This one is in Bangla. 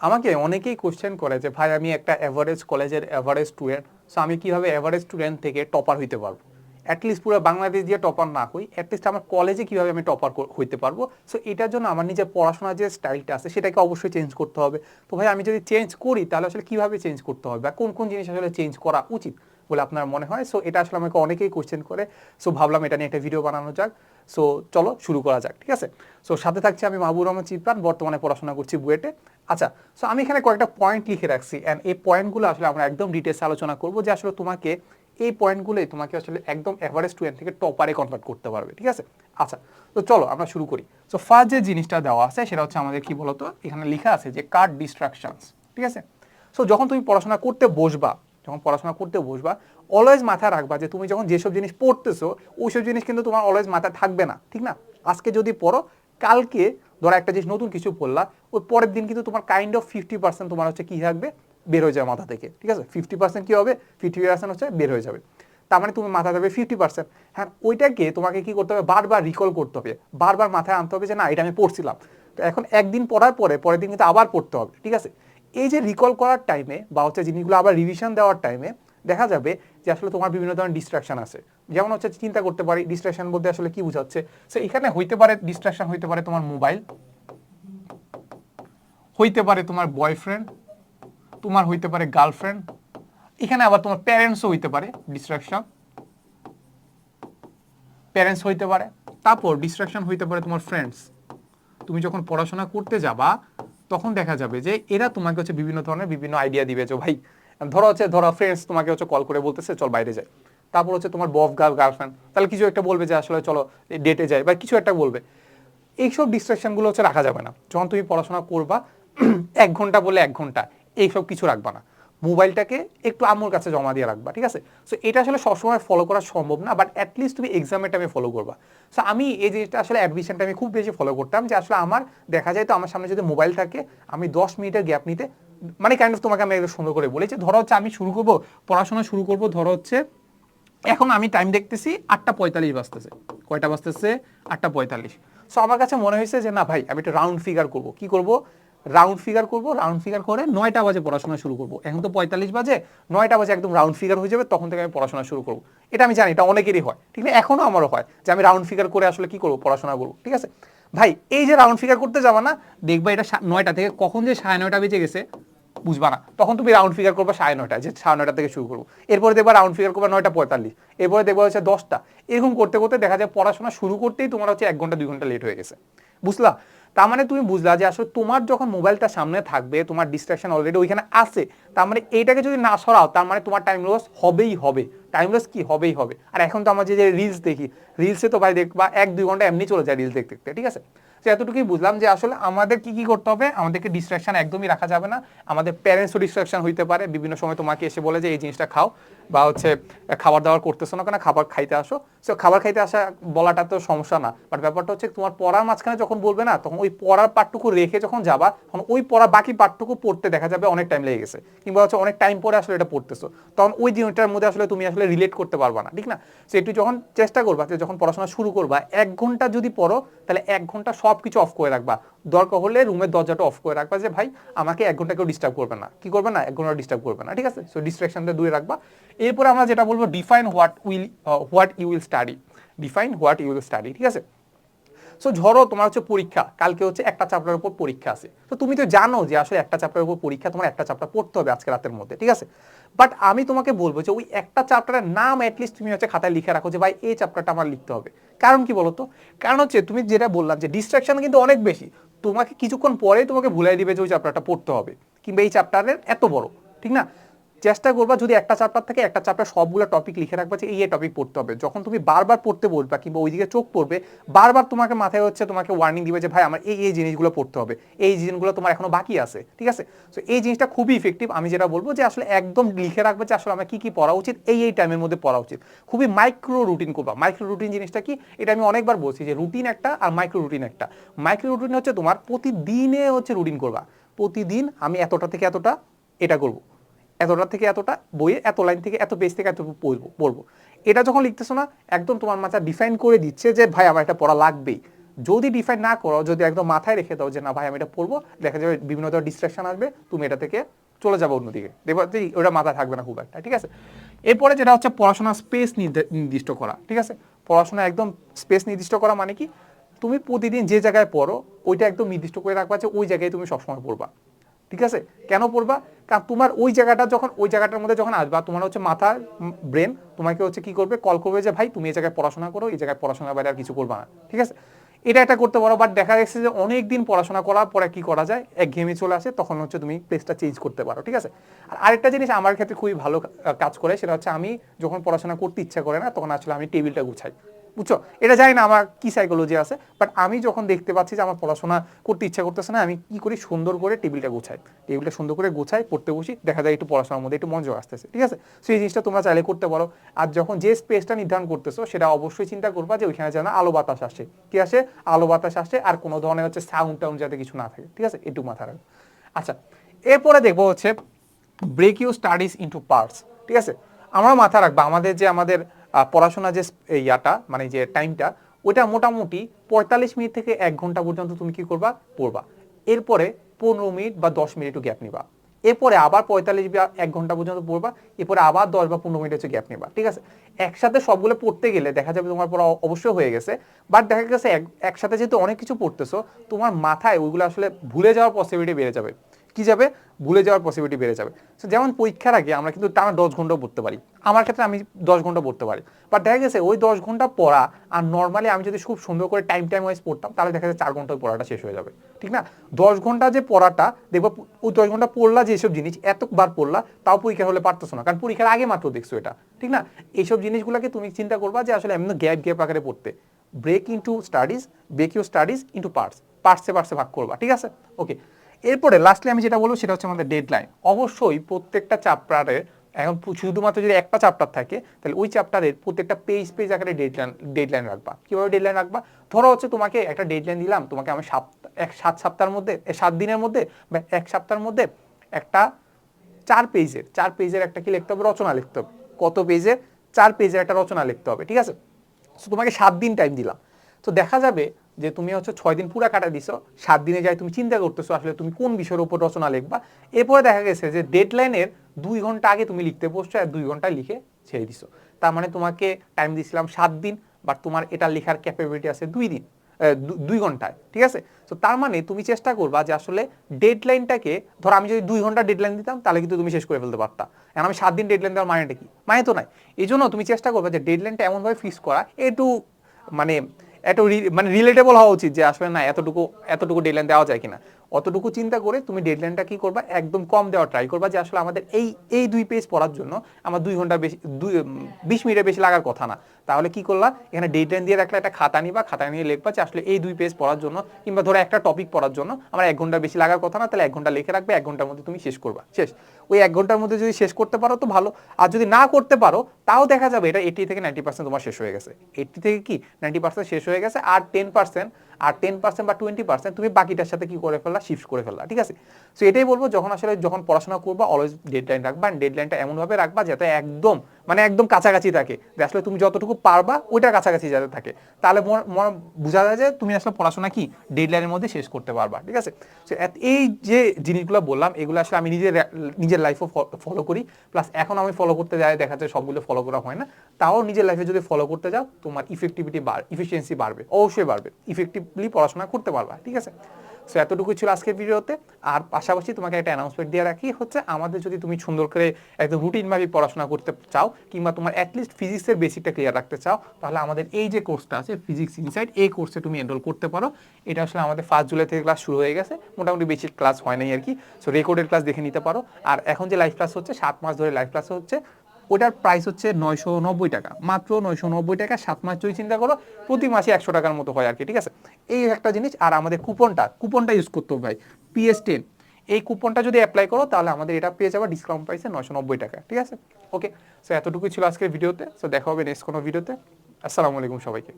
আমাকে অনেকেই কোশ্চেন করে যে, ভাই, আমি একটা অ্যাভারেজ কলেজের অ্যাভারেজ স্টুডেন্ট সো আমি কীভাবে অ্যাভারেজ স্টুডেন্ট থেকে টপার হইতে পারব? অ্যাটলিস্ট পুরো বাংলাদেশ দিয়ে টপার না হই অ্যাটলিস্ট আমার কলেজে কীভাবে আমি টপার হইতে পারব? সো এটার জন্য আমার নিজের পড়াশোনার যে স্টাইলটা আছে, সেটাকে অবশ্যই চেঞ্জ করতে হবে। তো ভাই, আমি যদি চেঞ্জ করি, তাহলে আসলে কীভাবে চেঞ্জ করতে হবে? বা কোন কোন জিনিস আসলে চেঞ্জ করা উচিত? বলে আপনার মনে হয়? সো এটা আসলে আমাকে অনেকেই কোশ্চেন করে। সো ভাবলাম এটা নিয়ে একটা ভিডিও বানানো যাক। সো চলো শুরু করা যাক, ঠিক আছে? সো সাথে থাকছি আমি মাহবুর রহমান চিপ্রান বর্তমানে পড়াশোনা করছি বুয়েটে। আচ্ছা সো আমি এখানে কয়েকটা পয়েন্ট লিখে রাখছি। অ্যান্ড এই পয়েন্টগুলো আসলে আমরা একদম ডিটেলস আলোচনা করব যে আসলে তোমাকে এই পয়েন্টগুলোই তোমাকে আসলে একদম অ্যাভারেজ স্টুডেন্ট থেকে টপারে কনভার্ট করতে পারবে, ঠিক আছে? আচ্ছা তো চলো আমরা শুরু করি। সো ফার্স্ট যে জিনিসটা দেওয়া আছে সেটা হচ্ছে আমাদের কি বলতো? এখানে লেখা আছে যে কার্ড ডিস্ট্রাকশনস ঠিক আছে? সো যখন তুমি পড়াশোনা করতে বসবা যখন পড়াশোনা করতে বসবা অলওয়েজ মাথায় রাখবা যে তুমি যখন যেসব জিনিস পড়তেছো, ওইসব জিনিস কিন্তু তোমার অলওয়েজ মাথায় থাকবে না, ঠিক না? আজকে যদি পড়ো, কালকে ধরো একটা জিনিস নতুন কিছু পড়লা, ওই পরের দিন কিন্তু তোমার কাইন্ড অফ ফিফটি পার্সেন্ট তোমার হচ্ছে কী থাকবে? বের হয়ে যাবে মাথা থেকে, ঠিক আছে? ফিফটি পার্সেন্ট কী হবে? ফিফটি পার্সেন্ট হচ্ছে বের হয়ে যাবে। তার মানে তুমি মাথা যাবে ফিফটি পার্সেন্ট হ্যাঁ ওইটাকে তোমাকে কি করতে হবে? বারবার রিকল করতে হবে। বারবার মাথায় আনতে হবে যে না, এটা আমি পড়ছিলাম। তো এখন একদিন পড়ার পরে, পরের দিন কিন্তু আবার পড়তে হবে, ঠিক আছে? এই যে রিকল করার টাইমে বা হচ্ছে জিনিসগুলো আবার রিভিশন দেওয়ার টাইমে দেখা যাবে যে আসলে তোমার বিভিন্ন ধরনের ডিস্ট্রাকশন আছে। যেমন হচ্ছে চিন্তা করতে পারি ডিস্ট্রাকশন বলতে আসলে কি বোঝাচ্ছে? সো এখানে হইতে পারে ডিস্ট্রাকশন হইতে পারে তোমার মোবাইল হইতে পারে তোমার বয়ফ্রেন্ড তোমার হইতে পারে গার্লফ্রেন্ড এখানে আবার তোমার প্যারেন্টসও হইতে পারে ডিস্ট্রাকশন প্যারেন্টস হইতে পারে, তারপর ডিস্ট্রাকশন হইতে পারে তোমার ফ্রেন্ডস তুমি যখন পড়াশোনা করতে যাবা তখন দেখা যাবে যে এরা তোমাকে হচ্ছে বিভিন্ন ধরনের বিভিন্ন আইডিয়া দিবে যে, ভাই, ধরো হচ্ছে, ধরো ফ্রেন্ডস তোমাকে হচ্ছে কল করে বলতেছে, চল বাইরে যায় তারপর হচ্ছে তোমার বফ গার্ল গার্লফ্রেন্ড তাহলে কিছু একটা বলবে যে, আসলে চলো ডেটে যায় বা কিছু একটা বলবে। এইসব ডিস্ট্রাকশনগুলো হচ্ছে রাখা যাবে না। যখন তুমি পড়াশোনা করবা, এক ঘণ্টা বলে এক ঘণ্টা, এইসব কিছু রাখবা না। মোবাইলটাকে একটু আম্মুর কাছে জমা দিয়ে রাখবা, ঠিক আছে? সো এটা আসলে সবসময় ফলো করা সম্ভব না বাট অ্যাটলিস্ট তুমি এক্সামের টাইমে ফলো করবা। সো আমি এই জিনিসটা আসলে অ্যাডমিশন টাইমে খুব বেশি ফলো করতাম যে আসলে আমার দেখা যায় তো আমার সামনে যদি মোবাইল থাকে, আমি দশ মিনিটের গ্যাপ নিতে মানে কাইন্ড অফ তোমাকে আমি একটু সুন্দর করে বলেছি, ধরো হচ্ছে আমি শুরু করব, পড়াশোনা শুরু করব, ধরো হচ্ছে এখন আমি টাইম দেখতেছি আটটা পঁয়তাল্লিশ বাজতেছে। কয়টা বাজতেছে? আটটা পঁয়তাল্লিশ। সো আমার কাছে মনে হয়েছে যে না ভাই, আমি একটা রাউন্ড ফিগার করব। কি করব? রাউন্ড ফিগার করব রাউন্ড ফিগার করে নয়টা বাজে পড়াশোনা শুরু করব। এখন তো পঁয়তাল্লিশ বাজে, নয়টা বাজে একদম রাউন্ড ফিগার হয়ে যাবে, তখন থেকে আমি পড়াশোনা শুরু করব। এটা আমি জানি, এটা অনেকেরই হয়, ঠিক আছে এখনও আমারও হয় যে আমি রাউন্ড ফিগার করে আসলে কি করব, পড়াশোনা করব, ঠিক আছে? ভাই, এই যে রাউন্ড ফিগার করতে যাবা না, দেখবা এটা নয়টা থেকে কখন যে সাড়ে নয়টা বেজে গেছে, বুঝবা না। তখন তুমি রাউন্ড ফিগার করবে সাড়ে নয়টা, যে সাড়ে নয়টা থেকে শুরু করব। এরপরে দেখবা রাউন্ড ফিগার করবে নয়টা পঁয়তাল্লিশ, এরপরে দেখবা হচ্ছে দশটা। এরকম করতে করতে দেখা যায় পড়াশোনা শুরু করতেই তোমার হচ্ছে এক ঘণ্টা, দুই ঘণ্টা লেট হয়ে গেছে। বুঝলা? তার মানে তুমি বুঝলা যে আসলে তোমার যখন মোবাইলটা সামনে থাকবে, তোমার ডিস্ট্রাকশন অলরেডি ওইখানে আছে, তার মানে এইটাকে যদি না সরাও, তার মানে তোমার টাইম লস হবেই হবে। টাইম লস কি? হবেই হবে। আর এখন তো আমরা যে রিলস দেখি রিলসে তো ভাই দেখবা এক দুই ঘণ্টা এমনি চলে যায় রিলস দেখতে দেখতে, ঠিক আছে? তো এতটুকুই বুঝলাম যে আসলে আমাদের কি কি করতে হবে, আমাদেরকে ডিস্ট্রাকশন একদমই রাখা যাবে না। আমাদের প্যারেন্টসও ডিস্ট্রাকশন হইতে পারে। বিভিন্ন সময় তোমাকে এসে বলে যে, এই জিনিসটা খাও। বা হচ্ছে খাবার দাবার করতেছো না কেন, খাবার খাইতে আসো। সো খাবার খাইতে আসা বলাটা তো সমস্যা না। বাট ব্যাপারটা হচ্ছে তোমার পড়ার মাঝখানে যখন বলবে না, তখন ওই পড়ার পাঠটুকু রেখে যখন যাবা, তখন ওই পড়া বাকি পাঠটুকু পড়তে দেখা যাবে অনেক টাইম লেগে গেছে। কিংবা হচ্ছে অনেক টাইম পরে আসলে এটা পড়তেছো। তখন ওই জিনিসটার মধ্যে আসলে তুমি আসলে রিলেট করতে পারবা না, ঠিক না? সো একটু যখন চেষ্টা করবা যে যখন পড়াশোনা শুরু করবা, এক ঘণ্টা যদি পড়ো, তাহলে এক ঘণ্টা সব কিছু অফ করে রাখবা। দরকার হলে রুমের দরজাটা অফ করে রাখবা যে, ভাই, আমাকে এক ঘণ্টা কেউ ডিস্টার্ব করবে না। কি করবে না? এক ঘণ্টা ডিস্টার্ব করবে না, ঠিক আছে? সো ডিস্ট্রাকশনটা দূরে রাখবা। এরপরে আমরা যেটা বলব define what will what you will study define what you will study ঠিক আছে? সো ধরো তোমার হচ্ছে পরীক্ষা, কালকে হচ্ছে একটা চ্যাপ্টারের উপর পরীক্ষা আছে। তো তুমি তো জানো যে আসলে একটা চ্যাপ্টারের উপর পরীক্ষা, তোমার একটা চ্যাপ্টার পড়তে হবে আজকে রাতের মধ্যে, ঠিক আছে? বাট আমি তোমাকে বলব যে ওই একটা চ্যাপ্টারের নাম অ্যাটলিস্ট তুমি হচ্ছে খাতায় লিখে রাখো যে, ভাই, এই চ্যাপ্টারটা আমার লিখতে হবে। কারণ কি বলতো? কারণ হচ্ছে তুমি যেটা বললাম যে ডিস্ট্রাকশন কিন্তু অনেক বেশি। তোমাকে কিছুক্ষণ পরেই তোমাকে ভুলাই দিবে যে, ওই চ্যাপ্টারটা পড়তে হবে, কিংবা এই চ্যাপ্টারের এত বড়, ঠিক না? চেষ্টা করবা যদি একটা চ্যাপ্টার থাকে একটা চ্যাপ্টার সবগুলো টপিক লিখে রাখবা যে এই টপিক পড়তে হবে। যখন তুমি বারবার পড়তে বলবা কিংবা ওইদিকে চোখ পড়বে, বারবার তোমাকে মাথায় হচ্ছে তোমাকে ওয়ার্নিং দিবে যে, ভাই, আমার এই এই জিনিসগুলো পড়তে হবে। এই জিনিসগুলো তোমার এখনও বাকি আছে। ঠিক আছে? সো এই জিনিসটা খুবই ইফেক্টিভ আমি যেটা বলব যে, আসলে একদম লিখে রাখবে যে, আসলে আমার কি কি পড়া উচিত? এই এই টাইমের মধ্যে পড়া উচিত। খুবই মাইক্রো রুটিন করবা। মাইক্রো রুটিন জিনিসটা কি? এটা আমি অনেকবার বলছি যে রুটিন একটা আর মাইক্রো রুটিন একটা। মাইক্রো রুটিন হচ্ছে তোমার প্রতিদিনে হচ্ছে রুটিন করবা। প্রতিদিন আমি এতটা থেকে এতটা এটা করব। এতটা থেকে এতটা বইয়ে, এত লাইন থেকে, এত পেজ থেকে এত পড়ব পড়ব। এটা যখন লিখতেছো না, একদম তোমার মাথা ডিফাইন করে দিচ্ছে যে, ভাই, আমার এটা পড়া লাগবেই। যদি ডিফাইন না করো, যদি একদম মাথায় রেখে দাও যে, না, ভাই, আমি এটা পড়ব, দেখা যাবে বিভিন্ন ধরনের ডিস্ট্রাকশন আসবে, তুমি এটা থেকে চলে যাব অন্যদিকে। দেখব ওটা মাথায় থাকবে না খুব একটা, ঠিক আছে? এরপরে যেটা হচ্ছে পড়াশোনার স্পেস নির্দিষ্ট করা, ঠিক আছে? পড়াশোনা একদম স্পেস নির্দিষ্ট করা মানে কি? তুমি প্রতিদিন যে জায়গায় পড়ো, ওইটা একদম নির্দিষ্ট করে রাখবা যে, ওই জায়গায় তুমি সবসময় পড়বা। ঠিক আছে? কেন পড়বা? কারণ তোমার ওই জায়গাটা যখন, ওই জায়গাটার মধ্যে যখন আসবা, তোমার হচ্ছে মাথা ব্রেন তোমাকে হচ্ছে কি করবে? কল করবে যে, ভাই, তুমি এই জায়গায় পড়াশোনা করো, এই জায়গায় পড়াশোনার বাইরে আর কিছু করবা না। ঠিক আছে? এটা একটা করতে পারো বাট দেখা যাচ্ছে যে অনেক দিন পড়াশোনা করার পরে কি করা যায়? এক গেমে চলে আসে, তখন হচ্ছে তুমি প্লেসটা চেঞ্জ করতে পারো, ঠিক আছে? আর আরেকটা জিনিস আমার ক্ষেত্রে খুবই ভালো কাজ করে, সেটা হচ্ছে আমি যখন পড়াশোনা করতে ইচ্ছা করে না, তখন আসলে আমি টেবিলটা গুছাই। বুঝছ? এটা জানি না আমার কি সাইকোলজি আছে বাট আমি যখন দেখতে পাচ্ছি যে আমার পড়াশোনা করতে ইচ্ছা করতেছে না, আমি কি করি? সুন্দর করে টেবিলটা গুছাই। টেবিলটা সুন্দর করে গুছাই, পড়তে বসি, দেখা যায় একটু পড়াশোনার মধ্যে একটু মনোযোগ আসতেছে, ঠিক আছে? সো এই জিনিসটা তোমরা চাইলে করতে পারো। আর যখন যে স্পেসটা নির্ধারণ করতেছো, সেটা অবশ্যই চিন্তা করবা যে ওইখানে যেন আলো বাতাস আসে। কি আসে? আলো বাতাস আসে, আর কোনো ধরনের হচ্ছে সাউন্ড টাউন্ড যাতে কিছু না থাকে, ঠিক আছে? একটু মাথা রাখো। আচ্ছা এরপরে দেখব হচ্ছে break you studies into parts ঠিক আছে? আমরা মাথা রাখব, আমাদের যে আমাদের পড়াশোনা যে ইয়াটা মানে যে টাইমটা ওটা মোটামুটি পঁয়তাল্লিশ মিনিট থেকে এক ঘণ্টা পর্যন্ত তুমি কি করবা? পড়বা। এরপরে পনেরো মিনিট বা দশ মিনিট একটু গ্যাপ নিবা। এরপরে আবার পঁয়তাল্লিশ বা এক ঘণ্টা পর্যন্ত পড়বা, এরপরে আবার দশ বা পনেরো মিনিট হচ্ছে গ্যাপ নিবা। ঠিক আছে? একসাথে সবগুলো পড়তে গেলে দেখা যাবে তোমার পড়া অবশ্যই হয়ে গেছে বাট দেখা গেছে একসাথে যেহেতু অনেক কিছু পড়তেছো, তোমার মাথায় ওইগুলো আসলে ভুলে যাওয়ার পসিবিলিটি বেড়ে যাবে। কি যাবে? ভুলে যাওয়ার পসিবিলিটি বেড়ে যাবে। So, যেমন পরীক্ষার আগে আমরা কিন্তু টানা দশ ঘন্টাও পড়তে পারি। আমার ক্ষেত্রে আমি দশ ঘণ্টা পড়তে পারি। বাট দেখা গেছে ওই দশ ঘণ্টা পড়া আর নর্মালি আমি যদি খুব সুন্দর করে টাইম টাইম ওয়াইজ পড়তাম তাহলে দেখা যায় চার ঘন্টায় পড়াটা শেষ হয়ে যাবে। ঠিক না? দশ ঘণ্টা যে পড়াটা দেখব ওই দশ ঘণ্টা পড়লা যেসব জিনিস এতবার পড়লা তাও পরীক্ষা হলে পারতেছো না। কারণ পরীক্ষার আগে মাত্র দেখছ এটা। ঠিক না? এইসব জিনিসগুলোকে তুমি চিন্তা করবা যে আসলে এমন গ্যাপ গ্যাপ আকারে পড়তে। Break into studies break you studies into parts পার্টসে পার্টসে ভাগ করবা। ঠিক আছে? ওকে এরপরে লাস্টলি আমি যেটা বলব সেটা হচ্ছে আমাদের ডেডলাইন অবশ্যই প্রত্যেকটা চ্যাপ্টারে এখন শুধুমাত্র যদি একটা চ্যাপ্টার থাকে, তাহলে ওই চ্যাপ্টারের প্রত্যেকটা পেজ পেজ আকারে ডেডলাইন ডেডলাইন রাখবা। কীভাবে ডেডলাইন রাখবা? ধরো হচ্ছে তোমাকে একটা ডেডলাইন দিলাম, তোমাকে আমি সপ্তাহ এক, সাত সপ্তাহের মধ্যে সাত দিনের মধ্যে বা এক সপ্তাহের মধ্যে একটা চার পেজের চার পেজের একটা কি লিখতে হবে? রচনা লিখতে হবে। কত পেজের চার পেজের একটা রচনা লিখতে হবে, ঠিক আছে? তোমাকে সাত দিন টাইম দিলাম। তো দেখা যাবে যে তুমি হচ্ছে ছয় দিন পুরা কাটা দিছো, সাত দিনে যাই তুমি চিন্তা করতেছো আসলে তুমি কোন বিষয়ের উপর রচনা লিখবা। এরপরে দেখা গেছে যে ডেডলাইনের দুই ঘণ্টা আগে তুমি লিখতে বসছো আর দুই ঘণ্টা লিখে ছেড়ে দিছো। তার মানে তোমাকে টাইম দিয়েছিলাম সাত দিন বাট তোমার এটা লেখার ক্যাপাবিলিটি আছে দুই দিন দুই ঘন্টায়, ঠিক আছে? তো তার মানে তুমি চেষ্টা করবা যে আসলে ডেডলাইনটাকে ধরো আমি যদি দুই ঘণ্টা ডেডলাইন দিতাম, তাহলে কিন্তু তুমি শেষ করে ফেলতে পারতা। এখন আমি সাত দিন ডেডলাইন দেওয়ার মানেটা কি? মানে তো নাই। এই জন্য তুমি চেষ্টা করবে যে ডেডলাইনটা এমনভাবে ফিক্স করা, একটু মানে একটু মানে রিলেটেবল হওয়া উচিত যে আসলে না এতটুকু এতটুকু ডেডলাইন দেওয়া যায় কিনা। অতটুকু চিন্তা করে তুমি ডেডলাইনটা কি করবা? একদম কম দেওয়া ট্রাই করবা যে আসলে আমাদের এই এই দুই পেজ পড়ার জন্য আমার দুই ঘণ্টা বেশি, দুই বিশ মিনিটের বেশি লাগার কথা না। তাহলে কি করলা? এখানে ডেডলাইন দিয়ে রাখলে একটা খাতা নিবা, খাতা নিয়ে লিখবা যে আসলে এই দুই পেজ পড়ার জন্য কিংবা ধরো একটা টপিক পড়ার জন্য আমার এক ঘণ্টা বেশি লাগার কথা না, তাহলে এক ঘণ্টা লিখে রাখবে, এক ঘণ্টার মধ্যে তুমি শেষ করবা। শেষ। ওই এক ঘণ্টার মধ্যে যদি শেষ করতে পারো তো ভালো। আর যদি না করতে পারো, তাও দেখা যাবে এটা এইটি থেকে নাইনটি পার্সেন্ট তোমার শেষ হয়ে গেছে। এইটি থেকে কি? নাইনটি পার্সেন্ট শেষ হয়ে গেছে আর টেন পার্সেন্ট আর টেন পার্সেন্ট বা টোয়েন্টি পার্সেন্ট তুমি বাকিটার সাথে কি করে ফেললা? শিফট করে ফেললা, ঠিক আছে? সো এটাই বলব, যখন আসলে যখন পড়াশোনা করবা অলওয়েজ ডেডলাইন রাখবা ডেডলাইনটা এমনভাবে রাখবা যাতে একদম মানে একদম কাছাকাছি থাকে। যে আসলে তুমি যতটুকু পারবা, ওইটার কাছাকাছি যাতে থাকে। তাহলে বোঝা যায় যে তুমি আসলে পড়াশোনা কি? ডেডলাইনের মধ্যে শেষ করতে পারবা, ঠিক আছে? এই যে জিনিসগুলো বললাম, এগুলো আসলে আমি নিজের নিজের লাইফও ফলো করি। প্লাস এখন আমি ফলো করতে যাই, দেখা যায় সবগুলো ফলো করা হয় না। তাও নিজের লাইফে যদি ফলো করতে যাও, তোমার ইফেক্টিভিটি বার ইফিসিয়েন্সি বাড়বে, অবশ্যই বাড়বে। ইফেক্টিভলি পড়াশোনা করতে পারবা, ঠিক আছে? সো এতটুকু ছিল আজকের ভিডিওতে। আর পাশাপাশি তোমাকে একটা অ্যানাউন্সমেন্ট দিয়ে রাখি, হচ্ছে আমাদের যদি তুমি সুন্দর করে একদম রুটিনভাবে পড়াশোনা করতে চাও, কিংবা তোমার অ্যাটলিস্ট ফিজিক্সের বেসিকটা ক্লিয়ার রাখতে চাও, তাহলে আমাদের এই যে কোর্সটা আছে ফিজিক্স ইনসাইড এই কোর্সে তুমি এনরোল করতে পারো। এটা আসলে আমাদের ফার্স্ট জুলাই থেকে ক্লাস শুরু হয়ে গেছে। মোটামুটি বেশি ক্লাস হয় নাই আর কি। সো রেকর্ডেড ক্লাস দেখে নিতে পারো। আর এখন যে লাইভ ক্লাস হচ্ছে, সাত মাস ধরে লাইভ ক্লাস হচ্ছে। ওটার প্রাইস হচ্ছে নয়শো নব্বই টাকা। মাত্র নয়শো নব্বই টাকা, সাত মাস যদি চিন্তা করো, প্রতি মাসে একশো টাকার মতো হয় আর কি ঠিক আছে? এই একটা জিনিস, আর আমাদের কুপনটা কুপনটা ইউজ করতে হবে ভাই পিএস টেন এই কুপনটা যদি অ্যাপ্লাই করো, তাহলে আমাদের এটা পেয়ে যাবে ডিসকাউন্ট প্রাইসে নয়শো নব্বই টাকা, ঠিক আছে? ওকে সো এতটুকুই ছিল আজকের ভিডিওতে সো দেখা হবে নেক্সট কোনো ভিডিওতে আসসালামু আলাইকুম সবাইকে।